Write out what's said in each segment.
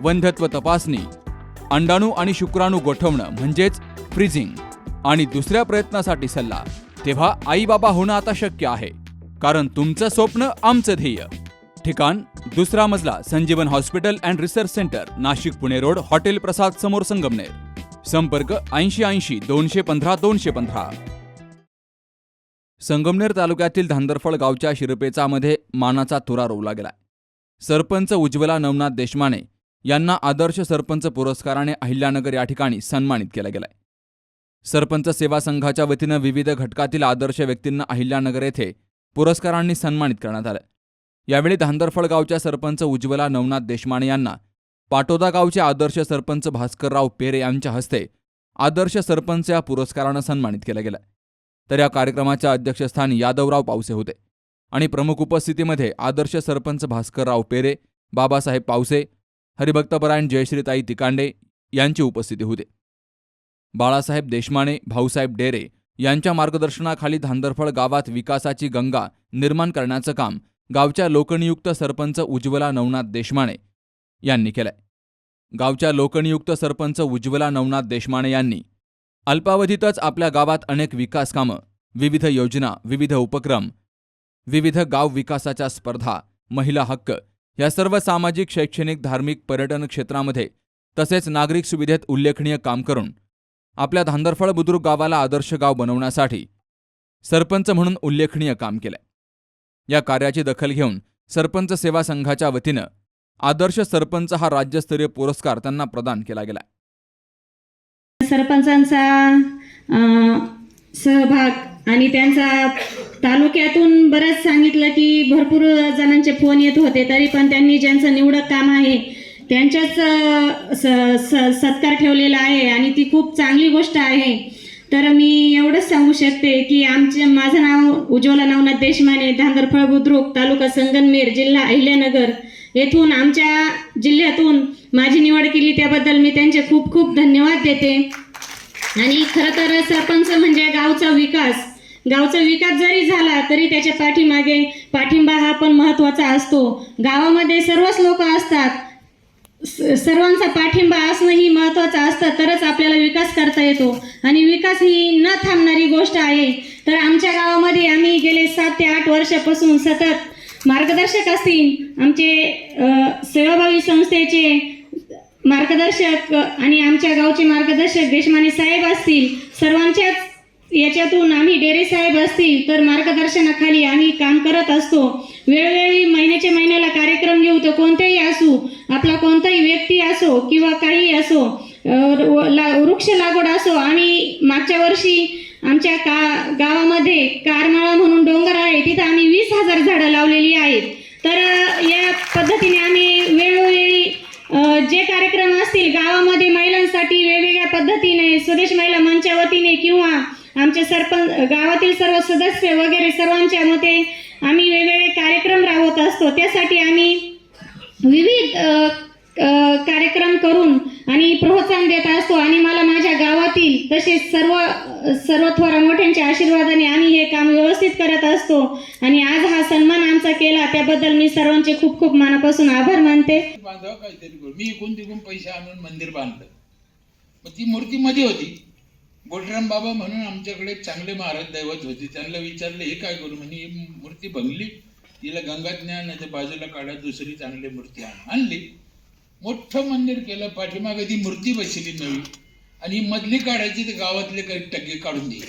वंध्यत्व तपासणी अंडाणू आणि शुक्राणू गोठवणं म्हणजेच फ्रीजिंग आणि दुसऱ्या प्रयत्नासाठी सल्ला तेव्हा आई बाबा होणं आता शक्य आहे कारण तुमचं स्वप्न आमचं ध्येय. ठिकाण दुसरा मजला Sanjeevan hospital and research centre Nashik Pune road hotel Prasad समोर संगमनेर. संपर्क ऐंशी ऐंशी दोनशे पंधरा दोनशे पंधरा. संगमनेर तालुक्यातील धांदरफळ गावच्या शिरपेचामध्ये मानाचा तुरा रोवला गेलाय. सरपंच उज्ज्वला नवनाथ देशमाने यांना आदर्श सरपंच पुरस्काराने अहिल्यानगर या ठिकाणी सन्मानित केला गेलाय. सरपंच सेवा संघाच्या वतीनं विविध घटकातील आदर्श व्यक्तींना अहिल्यानगर येथे पुरस्कारांनी सन्मानित करण्यात आलं. यावेळी धांदरफळ गावच्या सरपंच उज्ज्वला नवनाथ देशमाने यांना पाटोदा गावचे आदर्श सरपंच भास्करराव पेरे यांच्या हस्ते आदर्श सरपंच या पुरस्कारानं सन्मानित केलं गेलं. तर या कार्यक्रमाच्या अध्यक्षस्थानी यादवराव पावसे होते. आणि प्रमुख उपस्थितीमध्ये आदर्श सरपंच भास्करराव पेरे बाबासाहेब पावसे हरिभक्तपरायण जयश्रीताई तिकांडे यांची उपस्थिती होते. बाळासाहेब देशमाने भाऊसाहेब डेरे यांच्या मार्गदर्शनाखाली धांदरफळ गावात विकासाची गंगा निर्माण करण्याचं काम गावच्या लोकनियुक्त सरपंच उज्ज्वला नवनाथ देशमाने यांनी केलंय. गावच्या लोकनियुक्त सरपंच उज्ज्वला नवनाथ देशमाने यांनी अल्पावधीतच आपल्या गावात अनेक विकास कामं विविध योजना विविध उपक्रम विविध गाव विकासाच्या स्पर्धा महिला हक्क या सर्व सामाजिक शैक्षणिक धार्मिक पर्यटन क्षेत्रामध्ये तसेच नागरिक सुविधेत उल्लेखनीय काम करून आपल्या धांदरफळ बुद्रुक गावाला आदर्श गाव बनवण्यासाठी सरपंच म्हणून उल्लेखनीय काम केलंय. या कार्याची दखल घेऊन सरपंच सेवा संघाच्या वतीनं आदर्श सरपंच हा राज्यस्तरीय पुरस्कार त्यांना प्रदान केला गेला सरपंचांचा सहभाग आणि त्यांचा तालुक्यातून बरंच सांगितलं की भरपूर जणांचे फोन येत होते तरी पण त्यांनी ज्यांचं निवडक काम आहे त्यांच्याच स- स- सत्कार ठेवलेला आहे आणि ती खूप चांगली गोष्ट आहे. तर मी एवढंच सांगू शकते की आमचे माझं नाव उज्ज्वला नवनाथ देशमाने धांदरफळ बुद्रुक तालुका संगनमेर जिल्हा अहिल्यानगर येथून आमच्या जिल्ह्यातून माझी निवड केली त्याबद्दल मी त्यांचे खूप खूप धन्यवाद देते. आणि खरं तर सरपंच म्हणजे गावचा विकास. गावचा विकास जरी झाला तरी त्याच्या पाठीमागे पाठिंबा हा पण महत्त्वाचा असतो. गावामध्ये सर्वच लोक असतात. स- सर्वांचा पाठिंबा असणं ही महत्त्वाचं असतं तरच आपल्याला विकास करता येतो. आणि विकास ही न थांबणारी गोष्ट आहे. तर आमच्या गावामध्ये आम्ही गेले सात ते आठ वर्षापासून सतत मार्गदर्शक असतील आमचे सेवाभावी संस्थेचे मार्गदर्शक आणि आमच्या गावचे मार्गदर्शक देशमाने साहेब असतील. सर्वांच्याच याच्यातून आम्ही डेरे साहेब असतील तर मार्गदर्शनाखाली आम्ही काम करत असतो. वेळोवेळी महिन्याच्या महिन्याला कार्यक्रम घेऊ तो कोणताही असू आपला कोणताही व्यक्ती असो किंवा काही असो ला- वृक्ष लागवड असो आम्ही मागच्या वर्षी आमच्या का गावामध्ये कारमाळा म्हणून डोंगर आहे तिथं आम्ही वीस हजार झाडं लावलेली आहेत. तर या पद्धतीने आम्ही वेळोवेळी जे कार्यक्रम असतील गावामध्ये महिलांसाठी वेगवेगळ्या पद्धतीने स्वदेश महिला मंचावतीने किंवा आमचे सरपंच गावातील सर्व सदस्य वगैरे सर्वांच्या मते आम्ही वेगवेगळे कार्यक्रम राबवत असतो. त्यासाठी आम्ही विविध कार्यक्रम करून आणि प्रोत्साहन देत असतो. आणि मला माझ्या गावातील तसेच सर्व सर्व थोरा मोठ्यांच्या आशीर्वादाने आम्ही हे काम व्यवस्थित करत असतो. आणि आज हा सन्मान आमचा केला त्याबद्दल मी सर्वांचे खूप खूप मनापासून आभार मानते. मी इकून तिकून पैसे आणून मंदिर बांधलं. ती मूर्ती मध्ये होती. गोटराम बाबा म्हणून आमच्याकडे चांगले महाराज दैवत होते. त्यांना विचारलं हे काय करू म्हणे? ही मूर्ती भंगली तिला गंगा ज्ञान बाजूला काढा दुसरी चांगली मूर्ती आणली. मोठं मंदिर केलं पाठीमागे ती मूर्ती बसली नवी. आणि मधली काढायची तर गावातले काही टक्के काढून दे.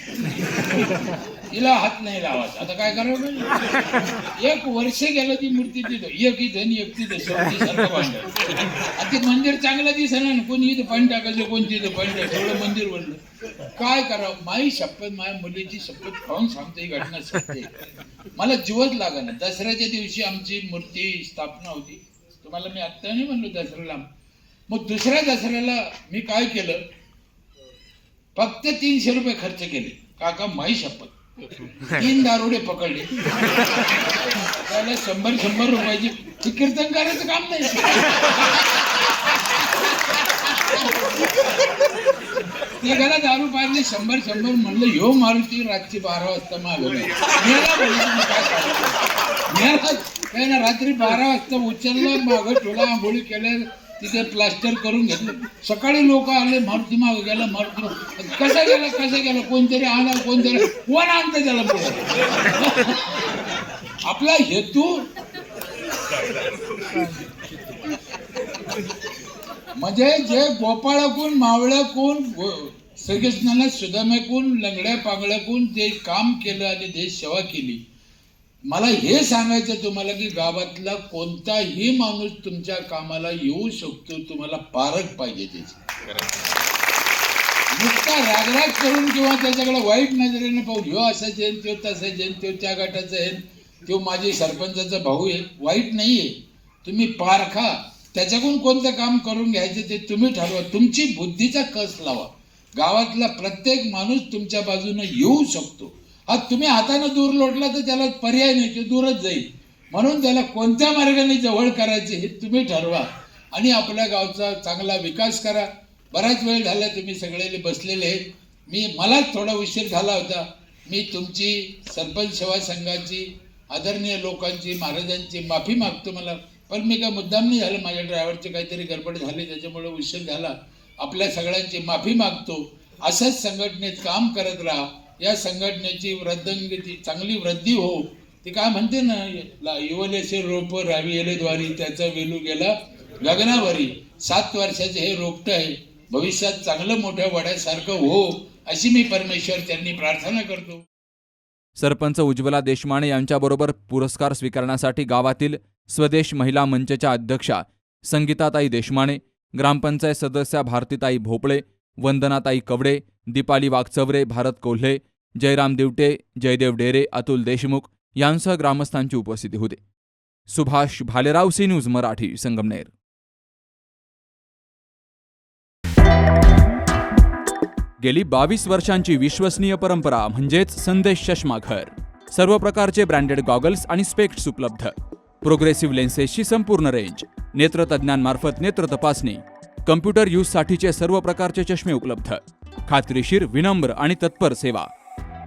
तिला हात नाही लावायचा. आता काय करावं पाहिजे? एक वर्ष गेलं ती मूर्ती तिथं. एक इथं एक तिथं. शेवटी सारखं बांधलं आता ते मंदिर चांगलं दिसलं ना कोणी इथं पाणी टाकायचं कोणती तिथं पाणी टाकायचं एवढं मंदिर बनलं काय करावं? माई शपथ माझ्या मुलीची शपथ खाऊन सांगते ही घटना सत्य मला जीवच लागला दसऱ्याच्या दिवशी आमची मूर्ती स्थापना होती. तुम्हाला मी आत्ता नाही म्हणलो दसऱ्याला. मग दुसऱ्या दसऱ्याला मी काय केलं? फक्त तीनशे रुपये खर्च केले. काका माही शपथ. तीन दारुडे पकडले. त्याला शंभर शंभर रुपयाची हे कीर्तन करायचं काम नाही. ते गेला दारू पाहिले शंभर शंभर म्हणलं ह्यो मारुती रातची बारा वाजता मागवलं मेला म्हणलं काय करायचं? मेला काय ना रात्री बारा वाजता उचललं मागं ठेवला आंघोळी केल्या. तिथे प्लास्टर करून घेतलं. सकाळी लोक आले मारुती मागं गेला मारुती मागं. कसा गेला कसा गेला कोणतरी आला कोणतरी कोण आणतं त्याला आपला हेतू? म्हणजे जे गोपाळाकून मावळ्याकून श्रीकृष्णाला सुदामेकून लंगड्या पांगड्याकून जे काम केलं आणि देश सेवा केली मला हे सांगायचं तुम्हाला की गावातला कोणताही माणूस तुमच्या कामाला येऊ शकतो तुम्हाला पारख पाहिजे त्याची. नुसता रागराग करून किंवा त्याच्याकडे वाईट नजरेने पाहून ह्यो असा जैन त्यो तसा जैन त्यो त्या गटाचा आहे तो माझी सरपंचाचा भाऊ आहे वाईट नाही आहे तुम्ही पारखा. त्याच्याकडून कोणतं काम करून घ्यायचं ते तुम्ही ठरवा. तुमची बुद्धीचा कस लावा. गावातला प्रत्येक माणूस तुमच्या बाजूने येऊ शकतो. आज तुम्ही हातानं दूर लोटला तर त्याला पर्याय नाही तो दूरच जाईल. म्हणून त्याला कोणत्या मार्गाने जवळ करायचे हे तुम्ही ठरवा आणि आपल्या गावचा चांगला विकास करा. बराच वेळ झाला तुम्ही सगळे बसलेले आहेत. मी मलाच थोडा उशीर झाला होता. मी तुमची सरपंच सेवा संघाची आदरणीय लोकांची महाराजांची माफी मागतो मला. पण मी काय मुद्दाम नाही झालं माझ्या ड्रायव्हरचे काहीतरी गडबड झाली त्याच्यामुळे उशीर झाला. आपल्या सगळ्यांची माफी मागतो. असंच संघटनेत काम करत राहा. या संघटनेची वृद्धंगती चांगली वृद्धी हो. ते काय म्हणते ना युवलेचे रोप रावियले द्वारी त्याचा वेलू गेला गगनावरी. सात वर्षाचे हे रोपट आहे. भविष्यात चांगलं मोठ्या वड्यासारखं हो अशी मी परमेश्वर त्यांनी प्रार्थना करतो. सरपंच उज्ज्वला देशमाने यांच्याबरोबर पुरस्कार स्वीकारण्यासाठी गावातील स्वदेश महिला मंचच्या अध्यक्षा संगीताताई देशमाने ग्रामपंचायत सदस्या भारतीताई भोपळे वंदनाताई कवडे दीपाली वाघचवरे भारत कोल्हे जयराम दिवटे जयदेव डेरे अतुल देशमुख यांसह ग्रामस्थांची उपस्थिती होती. Subhash Bhalerao C news Marathi Sangamner. गेली बावीस वर्षांची विश्वसनीय परंपरा म्हणजेच संदेश चष्मा घर. सर्व प्रकारचे ब्रँडेड गॉगल्स आणि स्पेक्ट्स उपलब्ध. प्रोग्रेसिव्ह लेन्सेसची संपूर्ण रेंज नेत्रतज्ञांमार्फत नेत्र तपासणी कम्प्युटर यूजसाठीचे सर्व प्रकारचे चष्मे उपलब्ध. खात्रीशीर विनम्र आणि तत्पर सेवा.